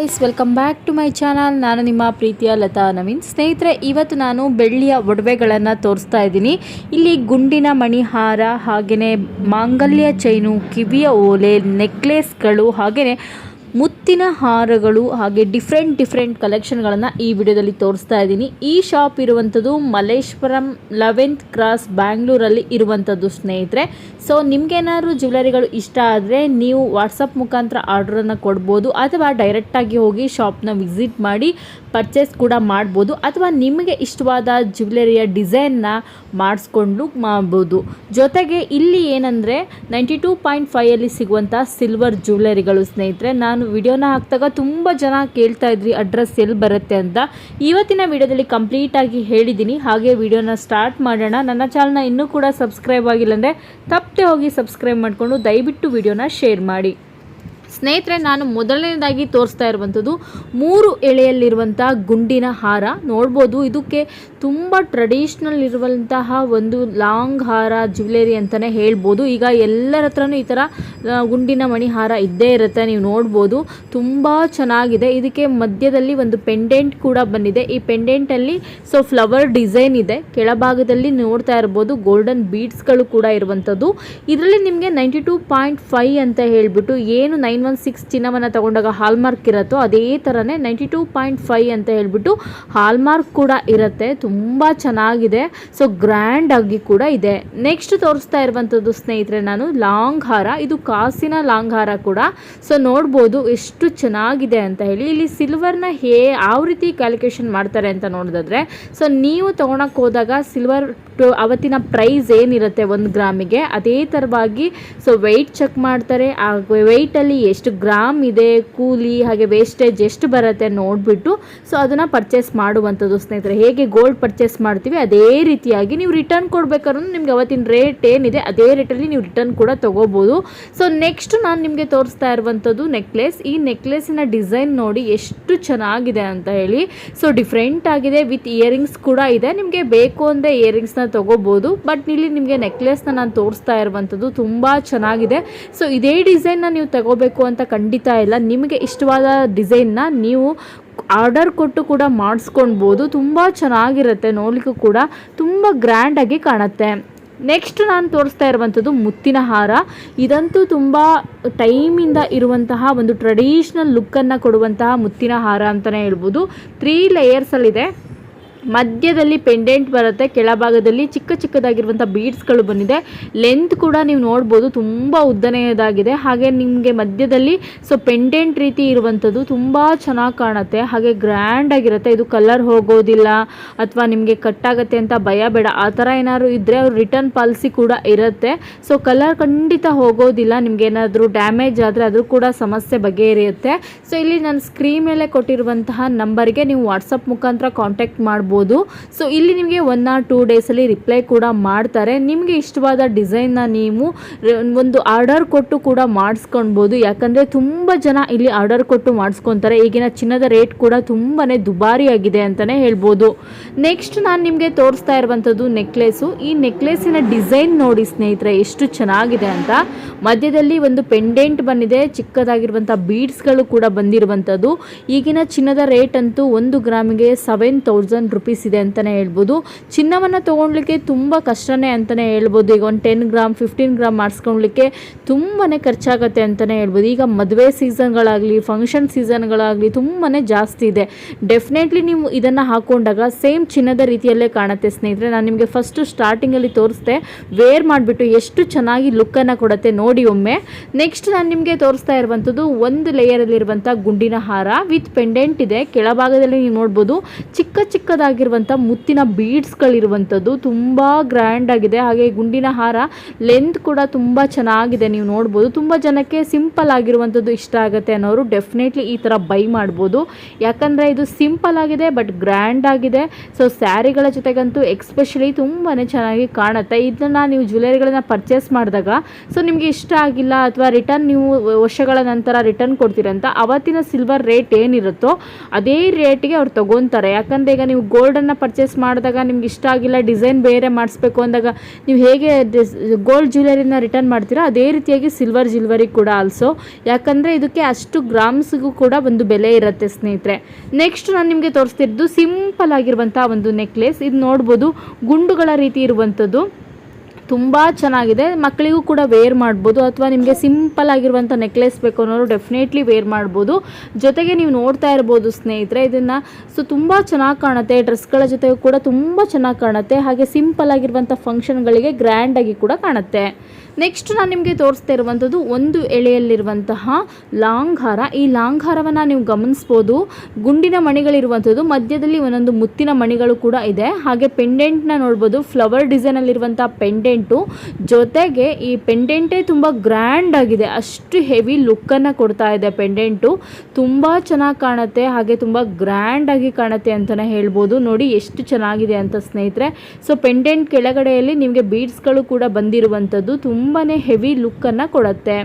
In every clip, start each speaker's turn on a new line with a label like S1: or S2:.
S1: Guys welcome back to my channel ನಾನು ನಿಮ್ಮ ಪ್ರೀತಿಯ ಲತಾ ನವೀನ್. ಸ್ನೇಹಿತರೆ, ಇವತ್ತು ನಾನು ಬೆಳ್ಳಿಯ ಒಡವೆಗಳನ್ನು ತೋರಿಸ್ತಾ ಇದ್ದೀನಿ. ಇಲ್ಲಿ ಗುಂಡಿನ ಮಣಿಹಾರ ಹಾಗೆಯೇ ಮಾಂಗಲ್ಯ ಚೈನು, ಕಿವಿಯ ಓಲೆ, ನೆಕ್ಲೇಸ್ಗಳು ಹಾಗೆಯೇ ಮುತ್ತಿನ ಹಾರಗಳು ಹಾಗೆ ಡಿಫ್ರೆಂಟ್ ಡಿಫ್ರೆಂಟ್ ಕಲೆಕ್ಷನ್ಗಳನ್ನು ಈ ವಿಡಿಯೋದಲ್ಲಿ ತೋರಿಸ್ತಾ ಇದ್ದೀನಿ. ಈ ಶಾಪ್ ಇರುವಂಥದ್ದು ಮಲೇಶ್ವರಂ ಲೆವೆಂತ್ ಕ್ರಾಸ್ ಬ್ಯಾಂಗ್ಳೂರಲ್ಲಿ ಇರುವಂಥದ್ದು ಸ್ನೇಹಿತರೆ. ಸೊ ನಿಮ್ಗೇನಾದ್ರು ಜ್ಯುವೆಲರಿಗಳು ಇಷ್ಟ ಆದರೆ ನೀವು ವಾಟ್ಸಪ್ ಮುಖಾಂತರ ಆರ್ಡ್ರನ್ನು ಕೊಡ್ಬೋದು, ಅಥವಾ ಡೈರೆಕ್ಟಾಗಿ ಹೋಗಿ ಶಾಪ್ನ ವಿಸಿಟ್ ಮಾಡಿ ಪರ್ಚೇಸ್ ಕೂಡ ಮಾಡ್ಬೋದು, ಅಥವಾ ನಿಮಗೆ ಇಷ್ಟವಾದ ಜ್ಯುವೆಲರಿಯ ಡಿಸೈನ್ನ ಮಾಡಿಸ್ಕೊಂಡು ಮಾಡ್ಬೋದು. ಜೊತೆಗೆ ಇಲ್ಲಿ ಏನಂದರೆ ನೈಂಟಿ ಟೂ ಪಾಯಿಂಟ್ ಫೈಯಲ್ಲಿ ಸಿಗುವಂಥ ಸಿಲ್ವರ್ ಜ್ಯುವೆಲರಿಗಳು ಸ್ನೇಹಿತರೆ. ನಾನು ವಿಡಿಯೋನ ಹಾಕಿದಾಗ ತುಂಬ ಜನ ಕೇಳ್ತಾ ಇದ್ರಿ, ಅಡ್ರೆಸ್ ಎಲ್ಲಿ ಬರುತ್ತೆ ಅಂತ. ಇವತ್ತಿನ ವಿಡಿಯೋದಲ್ಲಿ ಕಂಪ್ಲೀಟಾಗಿ ಹೇಳಿದ್ದೀನಿ ಹಾಗೆ ವಿಡಿಯೋನ ಸ್ಟಾರ್ಟ್ ಮಾಡೋಣ. ನನ್ನ ಚಾನಲ್ನ ಇನ್ನೂ ಕೂಡ ಸಬ್ಸ್ಕ್ರೈಬ್ ಆಗಿಲ್ಲ ಅಂದರೆ ತಪ್ಪದೆ ಹೋಗಿ ಸಬ್ಸ್ಕ್ರೈಬ್ ಮಾಡಿಕೊಂಡು ದಯವಿಟ್ಟು ವಿಡಿಯೋನ ಶೇರ್ ಮಾಡಿ. ಸ್ನೇಹಿತರೆ, ನಾನು ಮೊದಲನೇದಾಗಿ ತೋರಿಸ್ತಾ ಇರುವಂಥದ್ದು ಮೂರು ಎಳೆಯಲ್ಲಿರುವಂಥ ಗುಂಡಿನ ಹಾರ. ನೋಡ್ಬೋದು, ಇದಕ್ಕೆ ತುಂಬ ಟ್ರೆಡಿಷ್ನಲ್ ಇರುವಂತಹ ಒಂದು ಲಾಂಗ್ ಹಾರ ಜ್ಯುವೆಲರಿ ಅಂತಲೇ ಹೇಳ್ಬೋದು. ಈಗ ಎಲ್ಲರ ಹತ್ರನೂ ಈ ಥರ ಗುಂಡಿನ ಮಣಿಹಾರ ಇದ್ದೇ ಇರುತ್ತೆ, ನೀವು ನೋಡ್ಬೋದು. ತುಂಬ ಚೆನ್ನಾಗಿದೆ. ಇದಕ್ಕೆ ಮಧ್ಯದಲ್ಲಿ ಒಂದು ಪೆಂಡೆಂಟ್ ಕೂಡ ಬಂದಿದೆ. ಈ ಪೆಂಡೆಂಟಲ್ಲಿ ಸೊ ಫ್ಲವರ್ ಡಿಸೈನ್ ಇದೆ. ಕೆಳಭಾಗದಲ್ಲಿ ನೋಡ್ತಾ ಇರ್ಬೋದು ಗೋಲ್ಡನ್ ಬೀಡ್ಸ್ಗಳು ಕೂಡ ಇರುವಂಥದ್ದು. ಇದರಲ್ಲಿ ನಿಮಗೆ ನೈಂಟಿ ಟೂ ಪಾಯಿಂಟ್ ಫೈವ್ ಅಂತ ಹೇಳಿಬಿಟ್ಟು ಏನು ನೈನ್ ಒನ್ ಸಿಕ್ಸ್ ಚಿನ್ನವನ್ನು ತಗೊಂಡಾಗ ಹಾಲ್ಮಾರ್ಕ್ ಇರುತ್ತೋ, ಅದೇ ಥರನೇ ನೈಂಟಿ ಟೂ ಪಾಯಿಂಟ್ ಫೈ ಅಂತ ಹೇಳ್ಬಿಟ್ಟು ಹಾಲ್ಮಾರ್ಕ್ ಕೂಡ ಇರುತ್ತೆ. ತುಂಬ ಚೆನ್ನಾಗಿದೆ. ಸೊ ಗ್ರ್ಯಾಂಡ್ ಆಗಿ ಕೂಡ ಇದೆ. ನೆಕ್ಸ್ಟ್ ತೋರಿಸ್ತಾ ಇರುವಂಥದ್ದು ಸ್ನೇಹಿತರೆ ನಾನು ಲಾಂಗ್ ಹಾರ ಇದು ಕಾಸಿನ ಲಾಂಗ್ ಹಾರ ಕೂಡ. ಸೊ ನೋಡ್ಬೋದು ಎಷ್ಟು ಚೆನ್ನಾಗಿದೆ ಅಂತ ಹೇಳಿ. ಇಲ್ಲಿ ಸಿಲ್ವರ್ನ ಹೇ, ಯಾವ ರೀತಿ ಕ್ಯಾಲ್ಕುಲೇಷನ್ ಮಾಡ್ತಾರೆ ಅಂತ ನೋಡಿದ್ರೆ ಸೊ ನೀವು ತೊಗೊಳಕ್ಕೆ ಹೋದಾಗ ಸಿಲ್ವರ್ ಅವತ್ತಿನ ಪ್ರೈಸ್ ಏನಿರುತ್ತೆ ಒಂದು ಗ್ರಾಮಿಗೆ, ಅದೇ ಥರವಾಗಿ ಸೊ ವೆಯ್ಟ್ ಚೆಕ್ ಮಾಡ್ತಾರೆ. ಆ ವೆಯ್ಟಲ್ಲಿ ಎಷ್ಟು ಗ್ರಾಮ್ ಇದೆ, ಕೂಲಿ ಹಾಗೆ ವೇಸ್ಟೇಜ್ ಎಷ್ಟು ಬರುತ್ತೆ ನೋಡಿಬಿಟ್ಟು ಸೊ ಅದನ್ನು ಪರ್ಚೇಸ್ ಮಾಡುವಂಥದ್ದು ಸ್ನೇಹಿತರೆ. ಹೇಗೆ ಗೋಲ್ಡ್ ಪರ್ಚೇಸ್ ಮಾಡ್ತೀವಿ, ಅದೇ ರೀತಿಯಾಗಿ ನೀವು ರಿಟರ್ನ್ ಕೊಡಬೇಕಾದ್ರೂ ನಿಮ್ಗೆ ಅವತ್ತಿನ ರೇಟ್ ಏನಿದೆ, ಅದೇ ರೇಟಲ್ಲಿ ನೀವು ರಿಟರ್ನ್ ಕೂಡ ತೊಗೋಬೋದು. ಸೊ ನೆಕ್ಸ್ಟ್ ನಾನು ನಿಮಗೆ ತೋರಿಸ್ತಾ ಇರುವಂಥದ್ದು ನೆಕ್ಲೆಸ್ ಈ ನೆಕ್ಲೆಸಿನ ಡಿಸೈನ್ ನೋಡಿ ಎಷ್ಟು ಚೆನ್ನಾಗಿದೆ ಅಂತ ಹೇಳಿ. ಸೊ ಡಿಫ್ರೆಂಟ್ ಆಗಿದೆ ವಿತ್ ಇಯರಿಂಗ್ಸ್ ಕೂಡ ಇದೆ. ನಿಮಗೆ ಬೇಕು ಅಂದರೆ ಇಯರಿಂಗ್ಸ್ನ ತೊಗೋಬೋದು ಬಟ್ ಇಲ್ಲಿ ನಿಮಗೆ ನೆಕ್ಲೆಸ್ನ ನಾನು ತೋರಿಸ್ತಾ ಇರುವಂಥದ್ದು ತುಂಬ ಚೆನ್ನಾಗಿದೆ. ಸೊ ಇದೇ ಡಿಸೈನ್ನ ನೀವು ತಗೋಬೇಕು ಅಂತ ಖಂಡಿತ ಇಲ್ಲ. ನಿಮಗೆ ಇಷ್ಟವಾದ ಡಿಸೈನ್ನ ನೀವು ಆರ್ಡರ್ ಕೊಟ್ಟು ಕೂಡ ಮಾಡಿಸ್ಕೊಳ್ಬೋದು. ತುಂಬ ಚೆನ್ನಾಗಿರುತ್ತೆ ನೋಡಲಿಕ್ಕೂ ಕೂಡ. ತುಂಬ ಗ್ರ್ಯಾಂಡಾಗಿ ಕಾಣುತ್ತೆ. ನೆಕ್ಸ್ಟ್ ನಾನು ತೋರಿಸ್ತಾ ಇರುವಂಥದ್ದು ಮುತ್ತಿನ ಹಾರ. ಇದಂತೂ ತುಂಬ ಟೈಮಿಂದ ಇರುವಂತಹ ಒಂದು ಟ್ರೆಡಿಷ್ನಲ್ ಲುಕ್ಕನ್ನು ಕೊಡುವಂತಹ ಮುತ್ತಿನ ಹಾರ ಅಂತಲೇ ಹೇಳ್ಬೋದು. ತ್ರೀ ಲೇಯರ್ಸಲ್ಲಿದೆ ಮಧ್ಯದಲ್ಲಿ ಪೆಂಡೆಂಟ್ ಬರುತ್ತೆ, ಕೆಳಭಾಗದಲ್ಲಿ ಚಿಕ್ಕ ಚಿಕ್ಕದಾಗಿರುವಂಥ ಬೀಡ್ಸ್ಗಳು ಬಂದಿದೆ. ಲೆಂತ್ ಕೂಡ ನೀವು ನೋಡ್ಬೋದು, ತುಂಬ ಉದ್ದನೆಯದಾಗಿದೆ. ಹಾಗೆ ನಿಮಗೆ ಮಧ್ಯದಲ್ಲಿ ಸೊ ಪೆಂಡೆಂಟ್ ರೀತಿ ಇರುವಂಥದ್ದು ತುಂಬ ಚೆನ್ನಾಗಿ ಕಾಣುತ್ತೆ. ಹಾಗೆ ಗ್ರ್ಯಾಂಡ್ ಆಗಿರುತ್ತೆ. ಇದು ಕಲರ್ ಹೋಗೋದಿಲ್ಲ, ಅಥವಾ ನಿಮಗೆ ಕಟ್ಟಾಗತ್ತೆ ಅಂತ ಭಯ ಬೇಡ. ಆ ಥರ ಏನಾದ್ರು ಇದ್ದರೆ ಅವ್ರು ರಿಟರ್ನ್ ಪಾಲಿಸಿ ಕೂಡ ಇರುತ್ತೆ. ಸೊ ಕಲರ್ ಖಂಡಿತ ಹೋಗೋದಿಲ್ಲ. ನಿಮ್ಗೆ ಏನಾದರೂ ಡ್ಯಾಮೇಜ್ ಆದರೆ ಅದು ಕೂಡ ಸಮಸ್ಯೆ ಬಗೆಹರಿಯುತ್ತೆ. ಸೊ ಇಲ್ಲಿ ನಾನು ಸ್ಕ್ರೀನ್ ಮೇಲೆ ಕೊಟ್ಟಿರುವಂತಹ ನಂಬರ್ಗೆ ನೀವು ವಾಟ್ಸಪ್ ಮುಖಾಂತರ ಕಾಂಟ್ಯಾಕ್ಟ್ ಮಾಡ್ಬೋದು. ಸೊ ಇಲ್ಲಿ ನಿಮಗೆ ಒನ್ ಆರ್ ಟೂ ಡೇಸಲ್ಲಿ ರಿಪ್ಲೈ ಕೂಡ ಮಾಡ್ತಾರೆ. ನಿಮಗೆ ಇಷ್ಟವಾದ ಡಿಸೈನ್ನ ನೀವು ಒಂದು ಆರ್ಡರ್ ಕೊಟ್ಟು ಕೂಡ ಮಾಡಿಸ್ಕೊಳ್ಬೋದು ಯಾಕಂದರೆ ತುಂಬ ಜನ ಇಲ್ಲಿ ಆರ್ಡರ್ ಕೊಟ್ಟು ಮಾಡಿಸ್ಕೊತಾರೆ ಈಗಿನ ಚಿನ್ನದ ರೇಟ್ ಕೂಡ ತುಂಬಾ ದುಬಾರಿ ಆಗಿದೆ ಅಂತಲೇ ಹೇಳ್ಬೋದು. ನೆಕ್ಸ್ಟ್ ನಾನು ನಿಮಗೆ ತೋರಿಸ್ತಾ ಇರುವಂಥದ್ದು ನೆಕ್ಲೆಸು ಈ ನೆಕ್ಲೆಸಿನ ಡಿಸೈನ್ ನೋಡಿ ಸ್ನೇಹಿತರೆ, ಎಷ್ಟು ಚೆನ್ನಾಗಿದೆ ಅಂತ. ಮಧ್ಯದಲ್ಲಿ ಒಂದು ಪೆಂಡೆಂಟ್ ಬಂದಿದೆ. ಚಿಕ್ಕದಾಗಿರುವಂಥ ಬೀಡ್ಸ್ಗಳು ಕೂಡ ಬಂದಿರುವಂಥದ್ದು. ಈಗಿನ ಚಿನ್ನದ ರೇಟ್ ಅಂತೂ ಒಂದು ಗ್ರಾಮಿಗೆ ಸೆವೆನ್ ತೌಸಂಡ್ ರುಪೀಸ್ ಇದೆ ಅಂತಲೇ ಹೇಳ್ಬೋದು. ಚಿನ್ನವನ್ನು ತೊಗೊಳ್ಲಿಕ್ಕೆ ತುಂಬ ಕಷ್ಟನೇ ಅಂತಲೇ ಹೇಳ್ಬೋದು. ಈಗ ಒಂದು ಟೆನ್ ಗ್ರಾಮ್ ಫಿಫ್ಟೀನ್ ಗ್ರಾಮ್ ಮಾಡಿಸ್ಕೊಳ್ಲಿಕ್ಕೆ ತುಂಬಾ ಖರ್ಚಾಗತ್ತೆ ಅಂತಲೇ ಹೇಳ್ಬೋದು. ಈಗ ಮದುವೆ ಸೀಸನ್ಗಳಾಗಲಿ ಫಂಕ್ಷನ್ ಸೀಸನ್ಗಳಾಗಲಿ ತುಂಬಾ ಜಾಸ್ತಿ ಇದೆ. ಡೆಫಿನೆಟ್ಲಿ ನೀವು ಇದನ್ನು ಹಾಕೊಂಡಾಗ ಸೇಮ್ ಚಿನ್ನದ ರೀತಿಯಲ್ಲೇ ಕಾಣುತ್ತೆ ಸ್ನೇಹಿತರೆ. ನಾನು ನಿಮಗೆ ಫಸ್ಟು ಸ್ಟಾರ್ಟಿಂಗಲ್ಲಿ ತೋರಿಸ್ದೆ. ವೇರ್ ಮಾಡಿಬಿಟ್ಟು ಎಷ್ಟು ಚೆನ್ನಾಗಿ ಲುಕ್ಕನ್ನು ಕೊಡುತ್ತೆ ನೋಡಿ ಒಮ್ಮೆ. ನೆಕ್ಸ್ಟ್ ನಾನು ನಿಮಗೆ ತೋರಿಸ್ತಾ ಇರುವಂಥದ್ದು ಒಂದು ಲೇಯರಲ್ಲಿರುವಂಥ ಗುಂಡಿನ ಹಾರ ವಿತ್ ಪೆಂಡೆಂಟ್ ಇದೆ. ಕೆಳಭಾಗದಲ್ಲಿ ನೀವು ನೋಡ್ಬೋದು ಚಿಕ್ಕ ಚಿಕ್ಕದಾಗಿರುವಂಥ ಮುತ್ತಿನ ಬೀಡ್ಸ್ಗಳಿರುವಂಥದ್ದು ತುಂಬ ಗ್ರ್ಯಾಂಡ್ ಆಗಿದೆ. ಹಾಗೆ ಗುಂಡಿನ ಹಾರ ಲೆಂತ್ ಕೂಡ ತುಂಬ ಚೆನ್ನಾಗಿದೆ ನೀವು ನೋಡ್ಬೋದು. ತುಂಬ ಜನಕ್ಕೆ ಸಿಂಪಲ್ ಆಗಿರುವಂಥದ್ದು ಇಷ್ಟ ಆಗುತ್ತೆ ಅನ್ನೋರು ಡೆಫಿನೆಟ್ಲಿ ಈ ಥರ ಬೈ ಮಾಡ್ಬೋದು. ಯಾಕಂದರೆ ಇದು ಸಿಂಪಲ್ ಆಗಿದೆ ಬಟ್ ಗ್ರ್ಯಾಂಡ್ ಆಗಿದೆ. ಸೊ ಸ್ಯಾರಿಗಳ ಜೊತೆಗಂತೂ ಎಕ್ಸ್ಪೆಷಲಿ ತುಂಬಾ ಚೆನ್ನಾಗಿ ಕಾಣುತ್ತೆ. ಇದನ್ನು ನೀವು ಜ್ಯುವೆಲರಿಗಳನ್ನ ಪರ್ಚೇಸ್ ಮಾಡಿದಾಗ ಸೊ ನಿಮಗೆ ಇಷ್ಟ ಆಗಿಲ್ಲ ಅಥವಾ ರಿಟರ್ನ್ ನೀವು ವರ್ಷಗಳ ನಂತರ ರಿಟರ್ನ್ ಕೊಡ್ತೀರಂತ, ಅವತ್ತಿನ ಸಿಲ್ವರ್ ರೇಟ್ ಏನಿರುತ್ತೋ ಅದೇ ರೇಟಿಗೆ ಅವ್ರು ತಗೊತಾರೆ. ಯಾಕಂದರೆ ಈಗ ನೀವು ಗೋಲ್ಡನ್ನು ಪರ್ಚೇಸ್ ಮಾಡಿದಾಗ ನಿಮ್ಗೆ ಇಷ್ಟ ಆಗಿಲ್ಲ ಡಿಸೈನ್ ಬೇರೆ ಮಾಡಿಸ್ಬೇಕು ಅಂದಾಗ ನೀವು ಹೇಗೆ ಗೋಲ್ಡ್ ಜ್ಯುವೆಲರಿನ ರಿಟರ್ನ್ ಮಾಡ್ತೀರಾ? ಅದೇ ರೀತಿಯಾಗಿ ಸಿಲ್ವರ್ ಜ್ಯುವೆಲರಿ ಕೂಡ ಆಲ್ಸೋ ಯಾಕಂದರೆ ಇದಕ್ಕೆ ಅಷ್ಟು ಗ್ರಾಮ್ಸ್ಗೂ ಕೂಡ ಒಂದು ಬೆಲೆ ಇರುತ್ತೆ ಸ್ನೇಹಿತರೆ. ನೆಕ್ಸ್ಟ್ ನಾನು ನಿಮಗೆ ತೋರಿಸ್ತಿರೋದು ಸಿಂಪಲ್ ಆಗಿರುವಂಥ ಒಂದು ನೆಕ್ಲೆಸ್ ಇದು ನೋಡ್ಬೋದು ಗುಂಡುಗಳ ರೀತಿ ಇರುವಂಥದ್ದು. ತುಂಬ ಚೆನ್ನಾಗಿದೆ. ಮಕ್ಕಳಿಗೂ ಕೂಡ ವೇರ್ ಮಾಡ್ಬೋದು ಅಥವಾ ನಿಮಗೆ ಸಿಂಪಲ್ ಆಗಿರುವಂಥ ನೆಕ್ಲೆಸ್ ಬೇಕು ಅನ್ನೋರು ಡೆಫಿನೆಟ್ಲಿ ವೇರ್ ಮಾಡ್ಬೋದು. ಜೊತೆಗೆ ನೀವು ನೋಡ್ತಾ ಇರ್ಬೋದು ಸ್ನೇಹಿತರೆ, ಇದನ್ನು ಸೊ ತುಂಬ ಚೆನ್ನಾಗಿ ಕಾಣುತ್ತೆ. ಡ್ರೆಸ್ಗಳ ಜೊತೆಗೂ ಕೂಡ ತುಂಬ ಚೆನ್ನಾಗಿ ಕಾಣುತ್ತೆ. ಹಾಗೆ ಸಿಂಪಲ್ ಆಗಿರುವಂಥ ಫಂಕ್ಷನ್ಗಳಿಗೆ ಗ್ರ್ಯಾಂಡಾಗಿ ಕೂಡ ಕಾಣುತ್ತೆ. ನೆಕ್ಸ್ಟ್ ನಾನು ನಿಮಗೆ ತೋರಿಸ್ತಾ ಇರುವಂಥದ್ದು ಒಂದು ಎಳೆಯಲ್ಲಿರುವಂತಹ ಲಾಂಗ್ ಹಾರ ಈ ಲಾಂಗ್ ಹಾರವನ್ನು ನೀವು ಗಮನಿಸ್ಬೋದು. ಗುಂಡಿನ ಮಣಿಗಳಿರುವಂಥದ್ದು ಮಧ್ಯದಲ್ಲಿ ಒಂದೊಂದು ಮುತ್ತಿನ ಮಣಿಗಳು ಕೂಡ ಇದೆ. ಹಾಗೆ ಪೆಂಡೆಂಟ್ನ ನೋಡ್ಬೋದು. ಫ್ಲವರ್ ಡಿಸೈನಲ್ಲಿರುವಂಥ ಪೆಂಡೆಂಟು ಜೊತೆಗೆ ಈ ಪೆಂಡೆಂಟೇ ತುಂಬ ಗ್ರ್ಯಾಂಡ್ ಆಗಿದೆ. ಅಷ್ಟು ಹೆವಿ ಲುಕ್ಕನ್ನು ಕೊಡ್ತಾ ಇದೆ ಪೆಂಡೆಂಟು ತುಂಬ ಚೆನ್ನಾಗಿ ಕಾಣುತ್ತೆ. ಹಾಗೆ ತುಂಬ ಗ್ರ್ಯಾಂಡ್ ಆಗಿ ಕಾಣುತ್ತೆ ಅಂತಲೇ ಹೇಳ್ಬೋದು. ನೋಡಿ ಎಷ್ಟು ಚೆನ್ನಾಗಿದೆ ಅಂತ ಸ್ನೇಹಿತರೆ. ಸೊ ಪೆಂಡೆಂಟ್ ಕೆಳಗಡೆಯಲ್ಲಿ ನಿಮಗೆ ಬೀಡ್ಸ್ಗಳು ಕೂಡ ಬಂದಿರುವಂಥದ್ದು ತುಂಬಾ ಹೆವಿ ಲುಕ್ಕನ್ನು ಕೊಡುತ್ತೆ.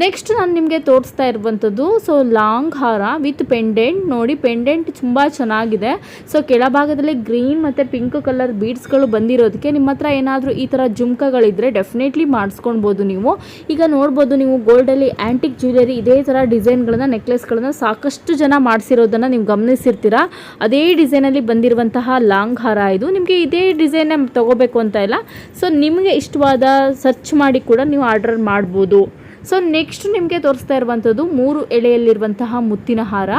S1: ನೆಕ್ಸ್ಟ್ ನಾನು ನಿಮಗೆ ತೋರಿಸ್ತಾ ಇರುವಂಥದ್ದು ಸೊ ಲಾಂಗ್ ಹಾರ ವಿತ್ ಪೆಂಡೆಂಟ್ ನೋಡಿ ಪೆಂಡೆಂಟ್ ತುಂಬ ಚೆನ್ನಾಗಿದೆ. ಸೊ ಕೆಳಭಾಗದಲ್ಲಿ ಗ್ರೀನ್ ಮತ್ತು ಪಿಂಕ್ ಕಲರ್ ಬೀಡ್ಸ್ಗಳು ಬಂದಿರೋದಕ್ಕೆ ನಿಮ್ಮ ಹತ್ರ ಏನಾದರೂ ಈ ಥರ ಜುಮ್ಕಗಳಿದ್ದರೆ ಡೆಫಿನೆಟ್ಲಿ ಮಾಡಿಸ್ಕೊಳ್ಬೋದು ನೀವು. ಈಗ ನೋಡ್ಬೋದು ನೀವು ಗೋಲ್ಡಲ್ಲಿ ಆ್ಯಂಟಿಕ್ ಜ್ಯುವೆಲರಿ ಇದೇ ಥರ ಡಿಸೈನ್ಗಳನ್ನು ನೆಕ್ಲೆಸ್ಗಳನ್ನು ಸಾಕಷ್ಟು ಜನ ಮಾಡಿಸಿರೋದನ್ನು ನೀವು ಗಮನಿಸಿರ್ತೀರಾ? ಅದೇ ಡಿಸೈನಲ್ಲಿ ಬಂದಿರುವಂತಹ ಲಾಂಗ್ ಹಾರ ಇದು. ನಿಮಗೆ ಇದೇ ಡಿಸೈನೇ ತಗೋಬೇಕು ಅಂತ ಇಲ್ಲ. ಸೊ ನಿಮಗೆ ಇಷ್ಟವಾದ ಸರ್ಚ್ ಮಾಡಿ ಕೂಡ ನೀವು ಆರ್ಡರ್ ಮಾಡ್ಬೋದು. ಸೊ ನೆಕ್ಸ್ಟ್ ನಿಮಗೆ ತೋರಿಸ್ತಾ ಇರುವಂಥದ್ದು ಮೂರು ಎಳೆಯಲ್ಲಿರುವಂತಹ ಮುತ್ತಿನ ಹಾರ.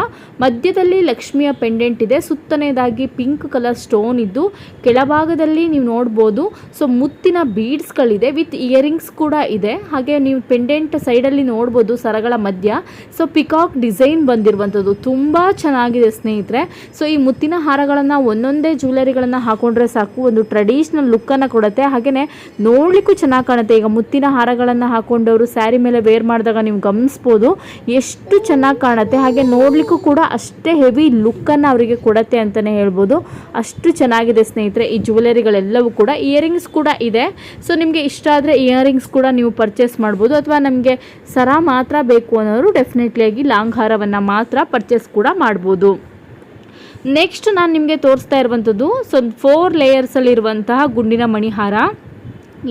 S1: ಮಧ್ಯದಲ್ಲಿ ಲಕ್ಷ್ಮಿಯ ಪೆಂಡೆಂಟ್ ಇದೆ. ಸುತ್ತನೇದಾಗಿ ಪಿಂಕ್ ಕಲರ್ ಸ್ಟೋನ್ ಇದ್ದು, ಕೆಳಭಾಗದಲ್ಲಿ ನೀವು ನೋಡ್ಬೋದು. ಸೊ ಮುತ್ತಿನ ಬೀಡ್ಸ್ಗಳಿದೆ ವಿತ್ ಇಯರಿಂಗ್ಸ್ ಕೂಡ ಇದೆ. ಹಾಗೆ ನೀವು ಪೆಂಡೆಂಟ್ ಸೈಡಲ್ಲಿ ನೋಡ್ಬೋದು ಸರಗಳ ಮಧ್ಯ. ಸೊ ಪಿಕಾಕ್ ಡಿಸೈನ್ ಬಂದಿರುವಂಥದ್ದು. ತುಂಬ ಚೆನ್ನಾಗಿದೆ ಸ್ನೇಹಿತರೆ. ಸೊ ಈ ಮುತ್ತಿನ ಹಾರಗಳನ್ನು ಒಂದೊಂದೇ ಜ್ಯುವೆಲರಿಗಳನ್ನು ಹಾಕೊಂಡ್ರೆ ಸಾಕು. ಒಂದು ಟ್ರೆಡಿಷ್ನಲ್ ಲುಕ್ಕನ್ನು ಕೊಡುತ್ತೆ. ಹಾಗೆಯೇ ನೋಡಲಿಕ್ಕೂ ಚೆನ್ನಾಗಿ ಕಾಣುತ್ತೆ. ಈಗ ಮುತ್ತಿನ ಹಾರಗಳನ್ನು ಹಾಕೊಂಡವರು ಸ್ಯಾರಿ ವೇರ್ ಮಾಡಿದಾಗ ನೀವು ಗಮನಿಸ್ಬೋದು. ಎಷ್ಟು ಚೆನ್ನಾಗಿ ಕಾಣುತ್ತೆ. ಹಾಗೆ ನೋಡಲಿಕ್ಕೂ ಕೂಡ ಅಷ್ಟೇ ಹೆವಿ ಲುಕ್ಕನ್ನು ಅವರಿಗೆ ಕೊಡುತ್ತೆ ಅಂತಲೇ ಹೇಳ್ಬೋದು. ಅಷ್ಟು ಚೆನ್ನಾಗಿದೆ ಸ್ನೇಹಿತರೆ, ಈ ಜ್ಯುವೆಲರಿಗಳೆಲ್ಲವೂ ಕೂಡ. ಇಯರಿಂಗ್ಸ್ ಕೂಡ ಇದೆ. ಸೊ, ನಿಮಗೆ ಇಷ್ಟ ಆದರೆ ಇಯರಿಂಗ್ಸ್ ಕೂಡ ನೀವು ಪರ್ಚೇಸ್ ಮಾಡ್ಬೋದು. ಅಥವಾ ನಮಗೆ ಸರ ಮಾತ್ರ ಬೇಕು ಅನ್ನೋರು ಡೆಫಿನೆಟ್ಲಿಯಾಗಿ ಲಾಂಗ್ ಹಾರವನ್ನು ಮಾತ್ರ ಪರ್ಚೇಸ್ ಕೂಡ ಮಾಡ್ಬೋದು. ನೆಕ್ಸ್ಟ್ ನಾನು ನಿಮಗೆ ತೋರಿಸ್ತಾ ಇರುವಂಥದ್ದು ಸೊ ಫೋರ್ ಲೇಯರ್ಸಲ್ಲಿರುವಂತಹ ಗುಂಡಿನ ಮಣಿಹಾರ.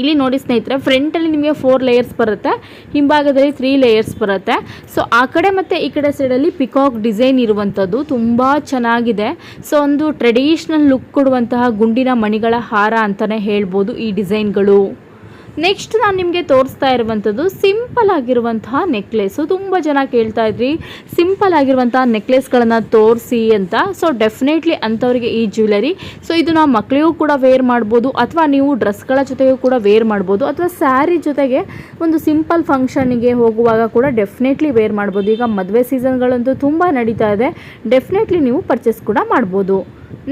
S1: ಇಲ್ಲಿ ನೋಡಿ ಸ್ನೇಹಿತರೆ ಫ್ರಂಟಲ್ಲಿ ನಿಮಗೆ ಫೋರ್ ಲೇಯರ್ಸ್ ಬರುತ್ತೆ, ಹಿಂಭಾಗದಲ್ಲಿ ತ್ರೀ ಲೇಯರ್ಸ್ ಬರುತ್ತೆ. ಸೊ ಆ ಕಡೆ ಮತ್ತು ಈ ಕಡೆ ಸೈಡಲ್ಲಿ ಪಿಕಾಕ್ ಡಿಸೈನ್ ಇರುವಂಥದ್ದು ತುಂಬ ಚೆನ್ನಾಗಿದೆ. ಸೊ ಒಂದು ಟ್ರೆಡಿಷ್ನಲ್ ಲುಕ್ ಕೊಡುವಂತಹ ಗುಂಡಿನ ಮಣಿಗಳ ಹಾರ ಅಂತಲೇ ಹೇಳ್ಬೋದು ಈ ಡಿಸೈನ್ಗಳು ನೆಕ್ಸ್ಟ್ ನಾನು ನಿಮಗೆ ತೋರಿಸ್ತಾ ಇರುವಂಥದ್ದು ಸಿಂಪಲ್ ಆಗಿರುವಂತಹ ನೆಕ್ಲೆಸು ತುಂಬ ಜನ ಕೇಳ್ತಾ ಇದ್ರಿ ಸಿಂಪಲ್ ಆಗಿರುವಂತಹ ನೆಕ್ಲೆಸ್ಗಳನ್ನು ತೋರಿಸಿ ಅಂತ. ಸೊ ಡೆಫಿನೆಟ್ಲಿ ಅಂಥವ್ರಿಗೆ ಈ ಜ್ಯುವೆಲರಿ ಸೊ ಇದು ನಾವು ಮಕ್ಕಳಿಗೂ ಕೂಡ ವೇರ್ ಮಾಡ್ಬೋದು, ಅಥವಾ ನೀವು ಡ್ರೆಸ್ಗಳ ಜೊತೆಗೂ ಕೂಡ ವೇರ್ ಮಾಡ್ಬೋದು, ಅಥವಾ ಸ್ಯಾರಿ ಜೊತೆಗೆ ಒಂದು ಸಿಂಪಲ್ ಫಂಕ್ಷನ್ಗೆ ಹೋಗುವಾಗ ಕೂಡ ಡೆಫಿನೆಟ್ಲಿ ವೇರ್ ಮಾಡ್ಬೋದು. ಈಗ ಮದುವೆ ಸೀಸನ್ಗಳಂತೂ ತುಂಬ ನಡೀತಾ ಇದೆ ಡೆಫಿನೆಟ್ಲಿ ನೀವು ಪರ್ಚೇಸ್ ಕೂಡ ಮಾಡ್ಬೋದು.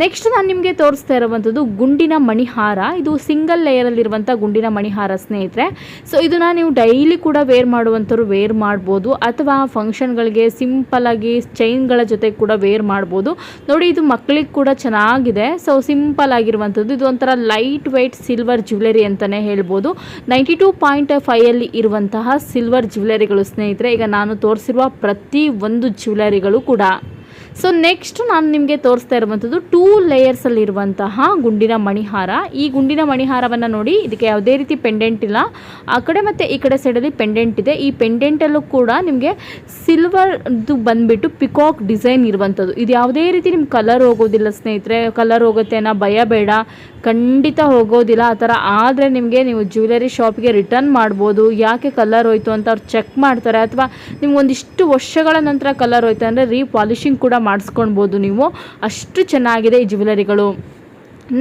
S1: ನೆಕ್ಸ್ಟ್ ನಾನು ನಿಮಗೆ ತೋರಿಸ್ತಾ ಇರುವಂಥದ್ದು ಗುಂಡಿನ ಮಣಿಹಾರ. ಇದು ಸಿಂಗಲ್ ಲೇಯರಲ್ಲಿರುವಂಥ ಗುಂಡಿನ ಮಣಿಹಾರ ಸ್ನೇಹಿತರೆ. ಸೊ ಇದನ್ನು ನೀವು ಡೈಲಿ ಕೂಡ ವೇರ್ ಮಾಡುವಂಥವ್ರು ವೇರ್ ಮಾಡ್ಬೋದು. ಅಥವಾ ಫಂಕ್ಷನ್ಗಳಿಗೆ ಸಿಂಪಲ್ಲಾಗಿ ಚೈನ್ಗಳ ಜೊತೆ ಕೂಡ ವೇರ್ ಮಾಡ್ಬೋದು. ನೋಡಿ, ಇದು ಮಕ್ಕಳಿಗೆ ಕೂಡ ಚೆನ್ನಾಗಿದೆ. ಸೊ ಸಿಂಪಲ್ ಆಗಿರುವಂಥದ್ದು ಇದು ಒಂಥರ ಲೈಟ್ ವೆಯ್ಟ್ ಸಿಲ್ವರ್ ಜ್ಯುವೆಲರಿ ಅಂತಲೇ ಹೇಳ್ಬೋದು ನೈಂಟಿ ಟೂ ಪಾಯಿಂಟ್ ಫೈಯಲ್ಲಿ ಇರುವಂತಹ ಸಿಲ್ವರ್ ಜ್ಯುವೆಲರಿಗಳು ಸ್ನೇಹಿತರೆ. ಈಗ ನಾನು ತೋರಿಸಿರುವ ಪ್ರತಿ ಒಂದು ಜ್ಯುವೆಲರಿಗಳು ಕೂಡ. ಸೊ ನೆಕ್ಸ್ಟ್ ನಾನು ನಿಮಗೆ ತೋರಿಸ್ತಾ ಇರುವಂಥದ್ದು ಟೂ ಲೇಯರ್ಸಲ್ಲಿರುವಂತಹ ಗುಂಡಿನ ಮಣಿಹಾರ. ಈ ಗುಂಡಿನ ಮಣಿಹಾರವನ್ನು ನೋಡಿ ಇದಕ್ಕೆ ಯಾವುದೇ ರೀತಿ ಪೆಂಡೆಂಟ್ ಇಲ್ಲ. ಆ ಕಡೆ ಮತ್ತು ಈ ಕಡೆ ಸೈಡಲ್ಲಿ ಪೆಂಡೆಂಟ್ ಇದೆ. ಈ ಪೆಂಡೆಂಟಲ್ಲೂ ಕೂಡ ನಿಮಗೆ ಸಿಲ್ವರ್ದು ಬಂದುಬಿಟ್ಟು ಪಿಕಾಕ್ ಡಿಸೈನ್ ಇರುವಂಥದ್ದು. ಇದು ಯಾವುದೇ ರೀತಿ ನಿಮ್ಗೆ ಕಲರ್ ಹೋಗೋದಿಲ್ಲ ಸ್ನೇಹಿತರೆ. ಕಲರ್ ಹೋಗುತ್ತೆ ಅನ್ನೋ ಭಯ ಬೇಡ. ಖಂಡಿತ ಹೋಗೋದಿಲ್ಲ. ಆ ಥರ ಆದರೆ ನಿಮಗೆ ನೀವು ಜ್ಯುವೆಲರಿ ಶಾಪ್ಗೆ ರಿಟರ್ನ್ ಮಾಡ್ಬೋದು. ಯಾಕೆ ಕಲರ್ ಹೋಯಿತು ಅಂತ ಅವ್ರು ಚೆಕ್ ಮಾಡ್ತಾರೆ. ಅಥವಾ ನಿಮ್ಗೊಂದಿಷ್ಟು ವರ್ಷಗಳ ನಂತರ ಕಲರ್ ಹೋಯ್ತು ಅಂದರೆ ರೀ ಪಾಲಿಷಿಂಗ್ ಕೂಡ ಮಾಡಿಸ್ಕೊಳ್ಬೋದು ನೀವು. ಅಷ್ಟು ಚೆನ್ನಾಗಿದೆ ಈ ಜ್ಯುವೆಲರಿಗಳು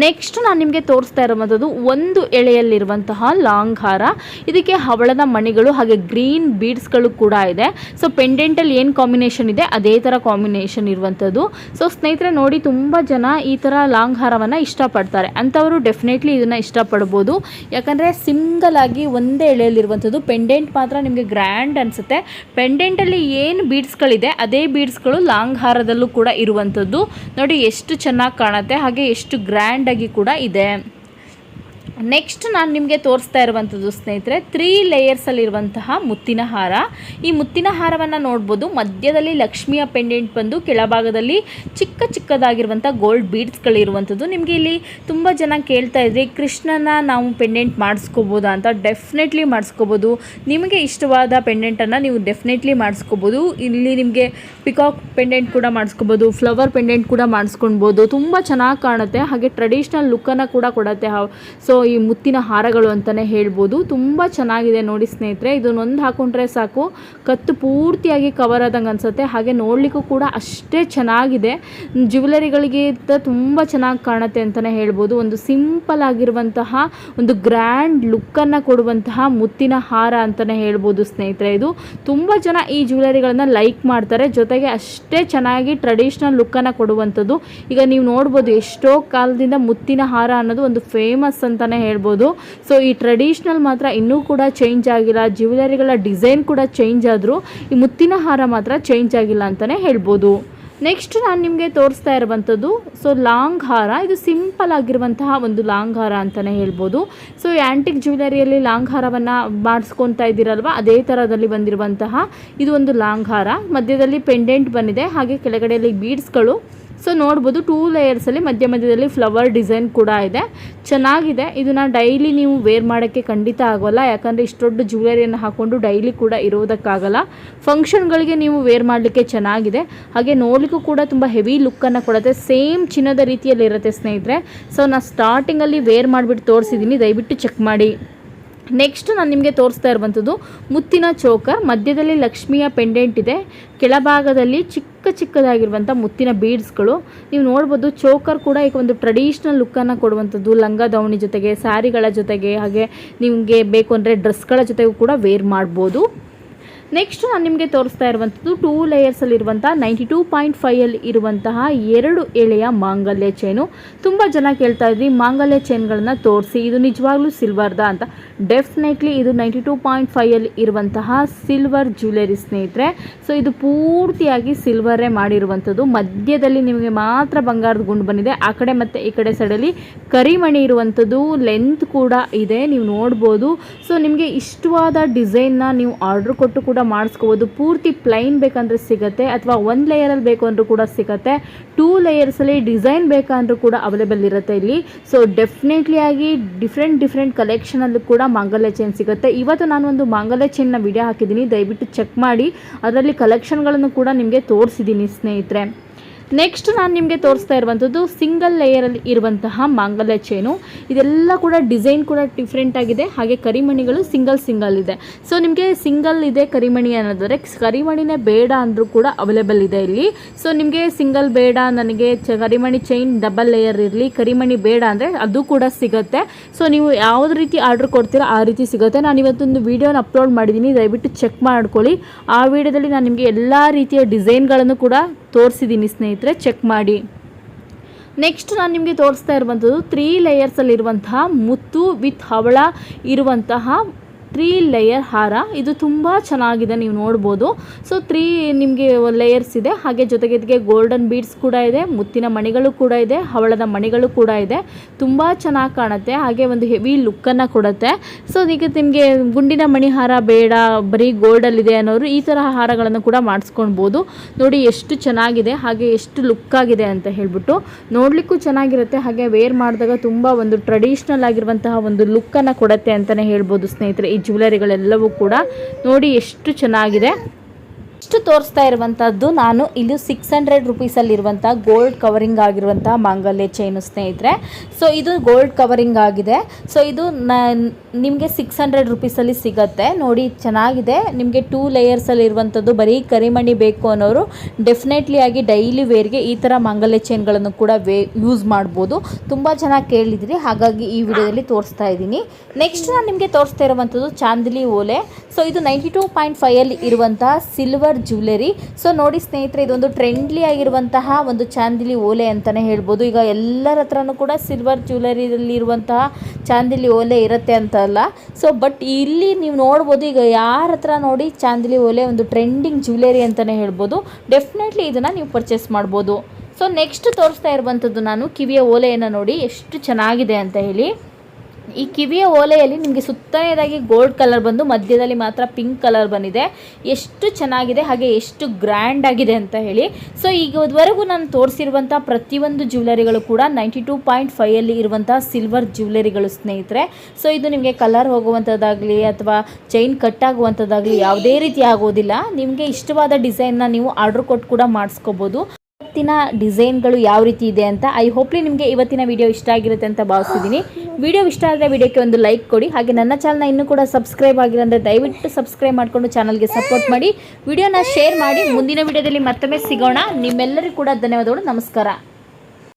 S1: ನೆಕ್ಸ್ಟ್ ನಾನು ನಿಮಗೆ ತೋರಿಸ್ತಾ ಇರುವಂಥದ್ದು ಒಂದು ಎಳೆಯಲ್ಲಿರುವಂತಹ ಲಾಂಗ್ ಹಾರ ಇದಕ್ಕೆ ಹವಳದ ಮಣಿಗಳು ಹಾಗೆ ಗ್ರೀನ್ ಬೀಡ್ಸ್ಗಳು ಕೂಡ ಇದೆ. ಸೊ ಪೆಂಡೆಂಟಲ್ಲಿ ಏನು ಕಾಂಬಿನೇಷನ್ ಇದೆ, ಅದೇ ಥರ ಕಾಂಬಿನೇಷನ್ ಇರುವಂಥದ್ದು ಸೊ ಸ್ನೇಹಿತರೆ ನೋಡಿ ತುಂಬ ಜನ ಈ ಥರ ಲಾಂಗ್ ಹಾರವನ್ನು ಇಷ್ಟಪಡ್ತಾರೆ. ಅಂಥವರು ಡೆಫಿನೆಟ್ಲಿ ಇದನ್ನು ಇಷ್ಟಪಡ್ಬೋದು. ಯಾಕಂದರೆ ಸಿಂಗಲ್ ಆಗಿ ಒಂದೇ ಎಳೆಯಲ್ಲಿರುವಂಥದ್ದು ಪೆಂಡೆಂಟ್ ಮಾತ್ರ ನಿಮಗೆ ಗ್ರ್ಯಾಂಡ್ ಅನಿಸುತ್ತೆ. ಪೆಂಡೆಂಟಲ್ಲಿ ಏನು ಬೀಡ್ಸ್ಗಳಿದೆ ಅದೇ ಬೀಡ್ಸ್ಗಳು ಲಾಂಗ್ ಹಾರದಲ್ಲೂ ಕೂಡ ಇರುವಂಥದ್ದು ನೋಡಿ ಎಷ್ಟು ಚೆನ್ನಾಗಿ ಕಾಣುತ್ತೆ, ಹಾಗೆ ಎಷ್ಟು ಗ್ರ್ಯಾಂಡ್ ಆಗಿ ಕೂಡ ಇದೆ. ನೆಕ್ಸ್ಟ್ ನಾನು ನಿಮಗೆ ತೋರಿಸ್ತಾ ಇರುವಂಥದ್ದು ಸ್ನೇಹಿತರೆ ತ್ರೀ ಲೇಯರ್ಸಲ್ಲಿರುವಂತಹ ಮುತ್ತಿನ ಹಾರ. ಈ ಮುತ್ತಿನ ಹಾರವನ್ನು ನೋಡ್ಬೋದು. ಮಧ್ಯದಲ್ಲಿ ಲಕ್ಷ್ಮಿಯ ಪೆಂಡೆಂಟ್ ಬಂದು, ಕೆಳಭಾಗದಲ್ಲಿ ಚಿಕ್ಕ ಚಿಕ್ಕದಾಗಿರುವಂಥ ಗೋಲ್ಡ್ ಬೀಡ್ಸ್ಗಳಿರುವಂಥದ್ದು ನಿಮಗೆ ಇಲ್ಲಿ ತುಂಬ ಜನ ಕೇಳ್ತಾ ಇದ್ರಿ, ಕೃಷ್ಣನ ನಾವು ಪೆಂಡೆಂಟ್ ಮಾಡಿಸ್ಕೋಬೋದಾ ಅಂತ ಡೆಫಿನೆಟ್ಲಿ ಮಾಡಿಸ್ಕೋಬೋದು. ನಿಮಗೆ ಇಷ್ಟವಾದ ಪೆಂಡೆಂಟನ್ನು ನೀವು ಡೆಫಿನೆಟ್ಲಿ ಮಾಡಿಸ್ಕೋಬೋದು. ಇಲ್ಲಿ ನಿಮಗೆ ಪಿಕಾಕ್ ಪೆಂಡೆಂಟ್ ಕೂಡ ಮಾಡಿಸ್ಕೋಬೋದು ಫ್ಲವರ್ ಪೆಂಡೆಂಟ್ ಕೂಡ ಮಾಡಿಸ್ಕೊಳ್ಬೋದು ತುಂಬ ಚೆನ್ನಾಗಿ ಕಾಣುತ್ತೆ. ಹಾಗೆ ಟ್ರೆಡಿಷ್ನಲ್ ಲುಕ್ಕನ್ನು ಕೂಡ ಕೊಡುತ್ತೆ. ಸೊ ಈ ಮುತ್ತಿನ ಹಾರಗಳು ಅಂತಲೇ ಹೇಳ್ಬೋದು. ತುಂಬ ಚೆನ್ನಾಗಿದೆ ನೋಡಿ ಸ್ನೇಹಿತರೆ. ಇದನ್ನೊಂದು ಹಾಕೊಂಡ್ರೆ ಸಾಕು. ಕತ್ತು ಪೂರ್ತಿಯಾಗಿ ಕವರ್ ಆದಂಗೆ ಅನಿಸುತ್ತೆ. ಹಾಗೆ ನೋಡಲಿಕ್ಕೂ ಕೂಡ ಅಷ್ಟೇ ಚೆನ್ನಾಗಿದೆ. ಜ್ಯುವೆಲರಿಗಳಿಗೆ ತುಂಬ ಚೆನ್ನಾಗಿ ಕಾಣುತ್ತೆ ಅಂತಲೇ ಹೇಳ್ಬೋದು. ಒಂದು ಸಿಂಪಲ್ ಆಗಿರುವಂತಹ, ಒಂದು ಗ್ರ್ಯಾಂಡ್ ಲುಕ್ಕನ್ನು ಕೊಡುವಂತಹ ಮುತ್ತಿನ ಹಾರ ಅಂತಲೇ ಹೇಳ್ಬೋದು ಸ್ನೇಹಿತರೆ ಇದು. ತುಂಬ ಜನ ಈ ಜ್ಯುವೆಲರಿಗಳನ್ನ ಲೈಕ್ ಮಾಡ್ತಾರೆ. ಜೊತೆಗೆ ಅಷ್ಟೇ ಚೆನ್ನಾಗಿ ಟ್ರೆಡಿಷ್ನಲ್ ಲುಕ್ಕನ್ನು ಕೊಡುವಂಥದ್ದು. ಈಗ ನೀವು ನೋಡ್ಬೋದು ಎಷ್ಟೋ ಕಾಲದಿಂದ ಮುತ್ತಿನ ಹಾರ ಅನ್ನೋದು ಒಂದು ಫೇಮಸ್ ಅಂತಲೇ ಹೇಳ್ಬೋದು. ಸೊ ಈ ಟ್ರೆಡಿಷ್ನಲ್ ಮಾತ್ರ ಇನ್ನೂ ಕೂಡ ಚೇಂಜ್ ಆಗಿಲ್ಲ. ಜ್ಯುವೆಲರಿಗಳ ಡಿಸೈನ್ ಕೂಡ ಚೇಂಜ್ ಆದರೂ ಈ ಮುತ್ತಿನ ಹಾರ ಮಾತ್ರ ಚೇಂಜ್ ಆಗಿಲ್ಲ ಅಂತಲೇ ಹೇಳ್ಬೋದು. ನೆಕ್ಸ್ಟ್ ನಾನು ನಿಮಗೆ ತೋರಿಸ್ತಾ ಇರುವಂಥದ್ದು. ಸೊ ಲಾಂಗ್ ಹಾರ. ಇದು ಸಿಂಪಲ್ ಆಗಿರುವಂತಹ ಒಂದು ಲಾಂಗ್ ಹಾರ ಅಂತಲೇ ಹೇಳ್ಬೋದು. ಸೊ ಈ ಆ್ಯಂಟಿಕ್ ಜ್ಯುವೆಲರಿಯಲ್ಲಿ ಲಾಂಗ್ ಹಾರವನ್ನು ಮಾಡಿಸ್ಕೊತಾ ಇದ್ದೀರಲ್ವ? ಅದೇ ಥರದಲ್ಲಿ ಬಂದಿರುವಂತಹ ಇದು ಒಂದು ಲಾಂಗ್ ಹಾರ. ಮಧ್ಯದಲ್ಲಿ ಪೆಂಡೆಂಟ್ ಬಂದಿದೆ. ಹಾಗೆ ಕೆಳಗಡೆಯಲ್ಲಿ ಬೀಡ್ಸ್ಗಳು ಸೊ ನೋಡ್ಬೋದು ಟೂ ಲೇಯರ್ಸಲ್ಲಿ ಮಧ್ಯ ಮಧ್ಯದಲ್ಲಿ ಫ್ಲವರ್ ಡಿಸೈನ್ ಕೂಡ ಇದೆ. ಚೆನ್ನಾಗಿದೆ. ಇದನ್ನು ಡೈಲಿ ನೀವು ವೇರ್ ಮಾಡೋಕ್ಕೆ ಖಂಡಿತ ಆಗೋಲ್ಲ. ಯಾಕಂದರೆ ಇಷ್ಟು ದೊಡ್ಡ ಜ್ಯುವೆಲರಿಯನ್ನು ಹಾಕ್ಕೊಂಡು ಡೈಲಿ ಕೂಡ ಇರೋದಕ್ಕಾಗಲ್ಲ. ಫಂಕ್ಷನ್ಗಳಿಗೆ ನೀವು ವೇರ್ ಮಾಡಲಿಕ್ಕೆ ಚೆನ್ನಾಗಿದೆ. ಹಾಗೆ ನೋಡಲಿಕ್ಕೂ ಕೂಡ ತುಂಬ ಹೆವಿ ಲುಕ್ಕನ್ನು ಕೊಡುತ್ತೆ. ಸೇಮ್ ಚಿನ್ನದ ರೀತಿಯಲ್ಲಿ ಇರುತ್ತೆ ಸ್ನೇಹಿತರೆ. ಸೊ ನಾನು ಸ್ಟಾರ್ಟಿಂಗಲ್ಲಿ ವೇರ್ ಮಾಡಿಬಿಟ್ಟು ತೋರಿಸಿದ್ದೀನಿ ದಯವಿಟ್ಟು ಚೆಕ್ ಮಾಡಿ. ನೆಕ್ಸ್ಟ್ ನಾನು ನಿಮಗೆ ತೋರಿಸ್ತಾ ಇರುವಂಥದ್ದು ಮುತ್ತಿನ ಚೋಕರ್ ಮಧ್ಯದಲ್ಲಿ ಲಕ್ಷ್ಮಿಯ ಪೆಂಡೆಂಟ್ ಇದೆ. ಕೆಳಭಾಗದಲ್ಲಿ ಚಿಕ್ಕ ಚಿಕ್ಕದಾಗಿರುವಂಥ ಮುತ್ತಿನ ಬೀಡ್ಸ್ಗಳು ನೀವು ನೋಡ್ಬೋದು ಚೋಕರ್ ಕೂಡ ಈಗ ಒಂದು ಟ್ರೆಡಿಷ್ನಲ್ ಲುಕ್ಕನ್ನು ಕೊಡುವಂಥದ್ದು. ಲಂಗ ದಾವಣಿ ಜೊತೆಗೆ ಸ್ಯಾರಿಗಳ ಜೊತೆಗೆ, ಹಾಗೆ ನಿಮಗೆ ಬೇಕು ಅಂದರೆ ಡ್ರೆಸ್ಗಳ ಜೊತೆಗೂ ಕೂಡ ವೇರ್ ಮಾಡ್ಬೋದು. ನೆಕ್ಸ್ಟ್ ನಾನು ನಿಮಗೆ ತೋರಿಸ್ತಾ ಇರುವಂಥದ್ದು ಟೂ ಲೇಯರ್ಸಲ್ಲಿರುವಂಥ ನೈಂಟಿ ಟೂ ಪಾಯಿಂಟ್ ಫೈಯಲ್ಲಿ ಇರುವಂತಹ ಎರಡು ಎಳೆಯ ಮಾಂಗಲ್ಯ ಚೈನು ತುಂಬ ಜನ ಕೇಳ್ತಾ ಇದ್ರಿ, ಮಾಂಗಲ್ಯ ಚೈನ್ಗಳನ್ನ ತೋರಿಸಿ. ಇದು ನಿಜವಾಗ್ಲೂ ಸಿಲ್ವರ್ದ ಅಂತ. ಡೆಫಿನೆಟ್ಲಿ ಇದು ನೈಂಟಿ ಟೂ ಪಾಯಿಂಟ್ ಫೈಯಲ್ಲಿ ಇರುವಂತಹ ಸಿಲ್ವರ್ ಜ್ಯುವೆಲರಿ ಸ್ನೇಹಿತರೆ. ಸೊ ಇದು ಪೂರ್ತಿಯಾಗಿ ಸಿಲ್ವರೇ ಮಾಡಿರುವಂಥದ್ದು. ಮಧ್ಯದಲ್ಲಿ ನಿಮಗೆ ಮಾತ್ರ ಬಂಗಾರದ ಗುಂಡು ಬಂದಿದೆ. ಆ ಕಡೆ ಮತ್ತು ಈ ಕಡೆ ಸೈಡಲ್ಲಿ ಕರಿಮಣಿ ಇರುವಂಥದ್ದು. ಲೆಂತ್ ಕೂಡ ಇದೆ. ನೀವು ನೋಡ್ಬೋದು. ಸೊ ನಿಮಗೆ ಇಷ್ಟವಾದ ಡಿಸೈನ್ನ ನೀವು ಆರ್ಡ್ರ್ ಕೊಟ್ಟು ಕೂಡ ಮಾಡಿಸ್ಕೋಬೋದು. ಪೂರ್ತಿ ಪ್ಲೈನ್ ಬೇಕಂದ್ರೆ ಸಿಗುತ್ತೆ, ಅಥವಾ ಒಂದು ಲೇಯರಲ್ಲಿ ಬೇಕು ಅಂದರೂ ಕೂಡ ಸಿಗುತ್ತೆ. ಟೂ ಲೇಯರ್ಸಲ್ಲಿ ಡಿಸೈನ್ ಬೇಕಂದ್ರೂ ಕೂಡ ಅವೈಲೇಬಲ್ ಇರುತ್ತೆ ಇಲ್ಲಿ. ಸೊ ಡೆಫಿನೆಟ್ಲಿ ಆಗಿ ಡಿಫ್ರೆಂಟ್ ಡಿಫ್ರೆಂಟ್ ಕಲೆಕ್ಷನಲ್ಲೂ ಕೂಡ ಮಾಂಗಲ್ಯ ಚೈನ್ ಸಿಗುತ್ತೆ. ಇವತ್ತು ನಾನು ಒಂದು ಮಾಂಗಲ್ಯ ಚೈನ್ನ ವಿಡಿಯೋ ಹಾಕಿದ್ದೀನಿ. ದಯವಿಟ್ಟು ಚೆಕ್ ಮಾಡಿ. ಅದರಲ್ಲಿ ಕಲೆಕ್ಷನ್ಗಳನ್ನು ಕೂಡ ನಿಮಗೆ ತೋರಿಸಿದ್ದೀನಿ ಸ್ನೇಹಿತರೆ. ನೆಕ್ಸ್ಟ್ ನಾನು ನಿಮಗೆ ತೋರಿಸ್ತಾ ಇರುವಂಥದ್ದು ಸಿಂಗಲ್ ಲೇಯರಲ್ಲಿ ಇರುವಂತಹ ಮಾಂಗಲ್ಯ ಚೈನು ಇದೆಲ್ಲ ಕೂಡ ಡಿಸೈನ್ ಕೂಡ ಡಿಫ್ರೆಂಟ್ ಆಗಿದೆ. ಹಾಗೆ ಕರಿಮಣಿಗಳು ಸಿಂಗಲ್ ಸಿಂಗಲ್ ಇದೆ. ಸೊ ನಿಮಗೆ ಸಿಂಗಲ್ ಇದೆ ಕರಿಮಣಿ ಅನ್ನೋದಾದರೆ ಕರಿಮಣಿನೇ ಬೇಡ ಅಂದರೂ ಕೂಡ ಅವೈಲೇಬಲ್ ಇದೆ ಇಲ್ಲಿ. ಸೊ ನಿಮಗೆ ಸಿಂಗಲ್ ಬೇಡ, ನನಗೆ ಕರಿಮಣಿ ಚೈನ್ ಡಬಲ್ ಲೇಯರ್ ಇರಲಿ. ಕರಿಮಣಿ ಬೇಡ ಅಂದರೆ ಅದು ಕೂಡ ಸಿಗುತ್ತೆ. ಸೊ ನೀವು ಯಾವ್ದು ರೀತಿ ಆರ್ಡರ್ ಕೊಡ್ತೀರೋ ಆ ರೀತಿ ಸಿಗುತ್ತೆ. ನಾನು ಇವತ್ತೊಂದು ವೀಡಿಯೋನ ಅಪ್ಲೋಡ್ ಮಾಡಿದ್ದೀನಿ ದಯವಿಟ್ಟು ಚೆಕ್ ಮಾಡ್ಕೊಳ್ಳಿ. ಆ ವಿಡಿಯೋದಲ್ಲಿ ನಾನು ನಿಮಗೆ ಎಲ್ಲ ರೀತಿಯ ಡಿಸೈನ್ಗಳನ್ನು ಕೂಡ ತೋರಿಸಿದ್ದೀನಿ ಸ್ನೇಹಿತರೆ ಚೆಕ್ ಮಾಡಿ. ನೆಕ್ಸ್ಟ್ ನಾನು ನಿಮಗೆ ತೋರಿಸ್ತಾ ಇರುವಂಥದ್ದು ತ್ರೀ ಲೇಯರ್ಸಲ್ಲಿರುವಂತಹ ಮುತ್ತು ವಿತ್ ಹವಳ ಇರುವಂತಹ ತ್ರೀ ಲೇಯರ್ ಹಾರ. ಇದು ತುಂಬ ಚೆನ್ನಾಗಿದೆ ನೀವು ನೋಡ್ಬೋದು. ಸೊ ತ್ರೀ ನಿಮಗೆ ಲೇಯರ್ಸ್ ಇದೆ. ಹಾಗೆ ಜೊತೆಗೆ ಗೋಲ್ಡನ್ ಬೀಡ್ಸ್ ಕೂಡ ಇದೆ, ಮುತ್ತಿನ ಮಣಿಗಳು ಕೂಡ ಇದೆ, ಹವಳದ ಮಣಿಗಳು ಕೂಡ ಇದೆ. ತುಂಬ ಚೆನ್ನಾಗಿ ಕಾಣುತ್ತೆ. ಹಾಗೆ ಒಂದು ಹೆವಿ ಲುಕ್ಕನ್ನು ಕೊಡುತ್ತೆ. ಸೊ ಈಗ ನಿಮಗೆ ಗುಂಡಿನ ಮಣಿಹಾರ ಬೇಡ, ಬರೀ ಗೋಲ್ಡಲ್ಲಿದೆ ಅನ್ನೋರು ಈ ಥರ ಹಾರಗಳನ್ನು ಕೂಡ ಮಾಡಿಸ್ಕೊಳ್ಬೋದು ನೋಡಿ ಎಷ್ಟು ಚೆನ್ನಾಗಿದೆ, ಹಾಗೆ ಎಷ್ಟು ಲುಕ್ ಆಗಿದೆ ಅಂತ ಹೇಳ್ಬಿಟ್ಟು. ನೋಡಲಿಕ್ಕೂ ಚೆನ್ನಾಗಿರುತ್ತೆ. ಹಾಗೆ ವೇರ್ ಮಾಡಿದಾಗ ತುಂಬ ಒಂದು ಟ್ರೆಡಿಷ್ನಲ್ ಆಗಿರುವಂತಹ ಒಂದು ಲುಕ್ಕನ್ನು ಕೊಡುತ್ತೆ ಅಂತಲೇ ಹೇಳ್ಬೋದು ಸ್ನೇಹಿತರೆ. ಜ್ಯುವೆಲರಿಗಳೆಲ್ಲವೂ ಕೂಡ ನೋಡಿ ಎಷ್ಟು ಚೆನ್ನಾಗಿದೆ. ಇಷ್ಟು ತೋರಿಸ್ತಾ ಇರುವಂಥದ್ದು ನಾನು ಇಲ್ಲಿ ಸಿಕ್ಸ್ ಹಂಡ್ರೆಡ್ ರುಪೀಸಲ್ಲಿರುವಂಥ ಗೋಲ್ಡ್ ಕವರಿಂಗ್ ಆಗಿರುವಂಥ ಮಾಂಗಲ್ಯ ಚೈನು ಸ್ನೇಹಿತರೆ. ಸೊ ಇದು ಗೋಲ್ಡ್ ಕವರಿಂಗ್ ಆಗಿದೆ. ಸೊ ಇದು ನಿಮಗೆ ಸಿಕ್ಸ್ ಹಂಡ್ರೆಡ್ ರುಪೀಸಲ್ಲಿ ಸಿಗುತ್ತೆ. ನೋಡಿ, ಚೆನ್ನಾಗಿದೆ. ನಿಮಗೆ ಟೂ ಲೇಯರ್ಸಲ್ಲಿ ಇರುವಂಥದ್ದು ಬರೀ ಕರಿಮಣಿ ಬೇಕು ಅನ್ನೋರು ಡೆಫಿನೆಟ್ಲಿ ಆಗಿ ಡೈಲಿ ವೇರ್ಗೆ ಈ ಥರ ಮಾಂಗಲ್ಯ ಚೈನ್ಗಳನ್ನು ಕೂಡ ಯೂಸ್ ಮಾಡ್ಬೋದು. ತುಂಬ ಚೆನ್ನಾಗಿ ಕೇಳಿದಿರಿ. ಹಾಗಾಗಿ ಈ ವಿಡಿಯೋದಲ್ಲಿ ತೋರಿಸ್ತಾ ಇದ್ದೀನಿ. ನೆಕ್ಸ್ಟ್ ನಾನು ನಿಮಗೆ ತೋರಿಸ್ತಾ ಇರುವಂಥದ್ದು ಚಾಂದಿಲಿ ಓಲೆ. ಸೊ ಇದು ನೈಂಟಿ ಟೂ ಪಾಯಿಂಟ್ ಫೈಯಲ್ಲಿ ಇರುವಂತಹ ಸಿಲ್ವರ್ ಜ್ಯುವೆಲರಿ. ಸೊ ನೋಡಿ ಸ್ನೇಹಿತರೆ, ಇದೊಂದು ಟ್ರೆಂಡ್ಲಿ ಆಗಿರುವಂತಹ ಒಂದು ಚಾಂದಿಲಿ ಓಲೆ ಅಂತಲೇ ಹೇಳ್ಬೋದು. ಈಗ ಎಲ್ಲರ ಹತ್ರನೂ ಕೂಡ ಸಿಲ್ವರ್ ಜ್ಯುವೆಲರಿಯಲ್ಲಿ ಇರುವಂತಹ ಚಾಂದಿಲಿ ಓಲೆ ಇರುತ್ತೆ ಅಂತ ಅಲ್ಲ. ಸೊ ಬಟ್ ಇಲ್ಲಿ ನೀವು ನೋಡ್ಬೋದು, ಈಗ ಯಾರ ಹತ್ರ ನೋಡಿ ಚಾಂದಿಲಿ ಓಲೆ ಒಂದು ಟ್ರೆಂಡಿಂಗ್ ಜ್ಯುವೆಲರಿ ಅಂತಲೇ ಹೇಳ್ಬೋದು ಡೆಫಿನೆಟ್ಲಿ ಇದನ್ನು ನೀವು ಪರ್ಚೇಸ್ ಮಾಡ್ಬೋದು. ಸೊ ನೆಕ್ಸ್ಟ್ ತೋರಿಸ್ತಾ ಇರುವಂಥದ್ದು ನಾನು ಕಿವಿಯ ಓಲೆಯನ್ನು ನೋಡಿ ಎಷ್ಟು ಚೆನ್ನಾಗಿದೆ ಅಂತ ಹೇಳಿ. ಈ ಕಿವಿಯ ಓಲೆಯಲ್ಲಿ ನಿಮಗೆ ಸುತ್ತನೇದಾಗಿ ಗೋಲ್ಡ್ ಕಲರ್ ಬಂದು ಮಧ್ಯದಲ್ಲಿ ಮಾತ್ರ ಪಿಂಕ್ ಕಲರ್ ಬಂದಿದೆ. ಎಷ್ಟು ಚೆನ್ನಾಗಿದೆ, ಹಾಗೆ ಎಷ್ಟು ಗ್ರ್ಯಾಂಡ್ ಆಗಿದೆ ಅಂತ ಹೇಳಿ. ಸೊ ಈಗವರೆಗೂ ನಾನು ತೋರಿಸಿರುವಂಥ ಪ್ರತಿಯೊಂದು ಜ್ಯುವೆಲರಿಗಳು ಕೂಡ ನೈಂಟಿ ಟೂ ಪಾಯಿಂಟ್ ಫೈಯಲ್ಲಿ ಇರುವಂಥ ಸಿಲ್ವರ್ ಜ್ಯುವೆಲರಿಗಳು ಸ್ನೇಹಿತರೆ. ಸೊ ಇದು ನಿಮಗೆ ಕಲರ್ ಹೋಗುವಂಥದ್ದಾಗಲಿ ಅಥವಾ ಚೈನ್ ಕಟ್ ಆಗುವಂಥದ್ದಾಗಲಿ ಯಾವುದೇ ರೀತಿ ಆಗೋದಿಲ್ಲ. ನಿಮಗೆ ಇಷ್ಟವಾದ ಡಿಸೈನ್ನ ನೀವು ಆರ್ಡ್ರ್ ಕೊಟ್ಟು ಕೂಡ ಮಾಡಿಸ್ಕೋಬೋದು. ಇವತ್ತಿನ ಡಿಸೈನ್ಗಳು ಯಾವ ರೀತಿ ಇದೆ ಅಂತ ಐ ಹೋಪ್ಲಿ ನಿಮಗೆ ಇವತ್ತಿನ ವಿಡಿಯೋ ಇಷ್ಟ ಆಗಿರುತ್ತೆ ಅಂತ ಭಾವಿಸಿದ್ದೀನಿ ವಿಡಿಯೋ ಇಷ್ಟ ಆದರೆ ವಿಡಿಯೋಕ್ಕೆ ಒಂದು ಲೈಕ್ ಕೊಡಿ. ಹಾಗೆ ನನ್ನ ಚಾನಲ್ನ ಇನ್ನೂ ಕೂಡ ಸಬ್ಸ್ಕ್ರೈಬ್ ಆಗಿಲ್ಲ ಅಂದರೆ ದಯವಿಟ್ಟು ಸಬ್ಸ್ಕ್ರೈಬ್ ಮಾಡಿಕೊಂಡು ಚಾನಲ್ಗೆ ಸಪೋರ್ಟ್ ಮಾಡಿ. ವಿಡಿಯೋನ ಶೇರ್ ಮಾಡಿ. ಮುಂದಿನ ವಿಡಿಯೋದಲ್ಲಿ ಮತ್ತೊಮ್ಮೆ ಸಿಗೋಣ. ನಿಮ್ಮೆಲ್ಲರಿಗೂ ಕೂಡ ಧನ್ಯವಾದಗಳು. ನಮಸ್ಕಾರ.